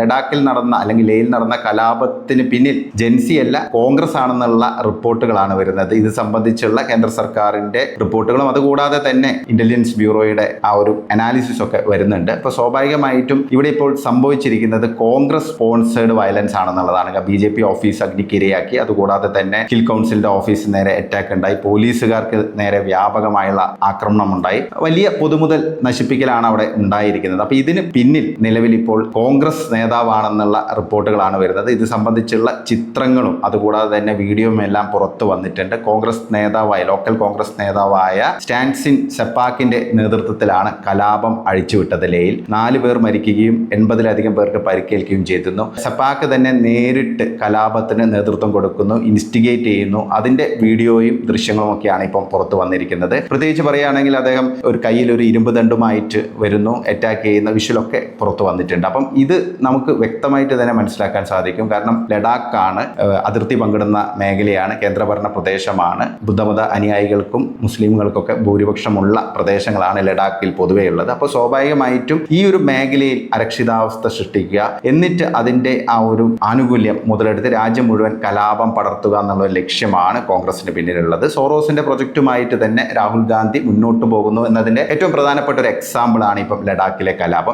ലഡാക്കിൽ നടന്ന അല്ലെങ്കിൽ ലേയിൽ നടന്ന കലാപത്തിന് പിന്നിൽ ജെൻസി അല്ല കോൺഗ്രസ് ആണെന്നുള്ള റിപ്പോർട്ടുകളാണ് വരുന്നത്. ഇത് സംബന്ധിച്ചുള്ള കേന്ദ്ര സർക്കാരിന്റെ റിപ്പോർട്ടുകളും അതുകൂടാതെ തന്നെ ഇന്റലിജൻസ് ബ്യൂറോയുടെ ആ ഒരു അനാലിസിസ് ഒക്കെ വരുന്നുണ്ട്. അപ്പോൾ സ്വാഭാവികമായിട്ടും ഇവിടെ ഇപ്പോൾ സംഭവിച്ചിരിക്കുന്നത് കോൺഗ്രസ് സ്പോൺസേഡ് വയലൻസ് ആണെന്നുള്ളതാണ്. ബി ജെ പി ഓഫീസ് അഗ്നിക്കിരയാക്കി. അതുകൂടാതെ തന്നെ ഹിൽ കൗൺസിലിന്റെ ഓഫീസ് നേരെ അറ്റാക്ക് ഉണ്ടായി. പോലീസുകാർക്ക് നേരെ വ്യാപകമായുള്ള ആക്രമണം ഉണ്ടായി. വലിയ പൊതുമുതൽ നശിപ്പിക്കലാണ് അവിടെ ഉണ്ടായിരിക്കുന്നത്. അപ്പോൾ ഇതിന് പിന്നിൽ നിലവിൽ ഇപ്പോൾ കോൺഗ്രസ് നേതാവാണെന്നുള്ള റിപ്പോർട്ടുകളാണ് വരുന്നത്. ഇത് സംബന്ധിച്ചുള്ള ചിത്രങ്ങളും അതുകൂടാതെ തന്നെ വീഡിയോയും എല്ലാം പുറത്തു വന്നിട്ടുണ്ട്. കോൺഗ്രസ് നേതാവായ ലോക്കൽ കോൺഗ്രസ് നേതാവായ സ്റ്റാൻസിൻ സെപ്പാക്കിന്റെ നേതൃത്വത്തിലാണ് കലാപം അഴിച്ചുവിട്ടത്. ലേയിൽ നാല് പേർ മരിക്കുകയും എൺപതിലധികം പേർക്ക് പരിക്കേൽക്കുകയും ചെയ്തിരുന്നു. സെപ്പാക്ക് തന്നെ നേരിട്ട് കലാപത്തിന് നേതൃത്വം കൊടുക്കുന്നു ഇൻസ്റ്റിഗേറ്റ് ചെയ്യുന്നു. അതിന്റെ വീഡിയോയും ദൃശ്യങ്ങളും ഒക്കെയാണ് ഇപ്പം പുറത്തു വന്നിരിക്കുന്നത്. പ്രത്യേകിച്ച് പറയുകയാണെങ്കിൽ അദ്ദേഹം ഒരു കയ്യിൽ ഒരു ഇരുമ്പ് ദണ്ടുമായിട്ട് വരുന്നു അറ്റാക്ക് ചെയ്യുന്ന വിഷ്വലൊക്കെ പുറത്തു വന്നിട്ടുണ്ട്. അപ്പം ഇത് വ്യക്തമായിട്ട് തന്നെ മനസ്സിലാക്കാൻ സാധിക്കും. കാരണം ലഡാക്കാണ് അതിർത്തി പങ്കിടുന്ന മേഖലയാണ് കേന്ദ്രഭരണ പ്രദേശമാണ്. ബുദ്ധമത അനുയായികൾക്കും മുസ്ലിമുകൾക്കൊക്കെ ഭൂരിപക്ഷമുള്ള പ്രദേശങ്ങളാണ് ലഡാക്കിൽ പൊതുവേ ഉള്ളത്. അപ്പോൾ സ്വാഭാവികമായിട്ടും ഈ ഒരു മേഖലയിൽ അരക്ഷിതാവസ്ഥ സൃഷ്ടിക്കുക എന്നിട്ട് അതിന്റെ ആ ഒരു ആനുകൂല്യം മുതലെടുത്ത് രാജ്യം മുഴുവൻ കലാപം പടർത്തുക എന്നുള്ള ലക്ഷ്യമാണ് കോൺഗ്രസിന് പിന്നിലുള്ളത്. സോറോസിന്റെ പ്രൊജക്റ്റുമായിട്ട് തന്നെ രാഹുൽ ഗാന്ധി മുന്നോട്ട് പോകുന്നു എന്നതിന്റെ ഏറ്റവും പ്രധാനപ്പെട്ട ഒരു എക്സാമ്പിൾ ആണ് ഇപ്പം ലഡാക്കിലെ കലാപം.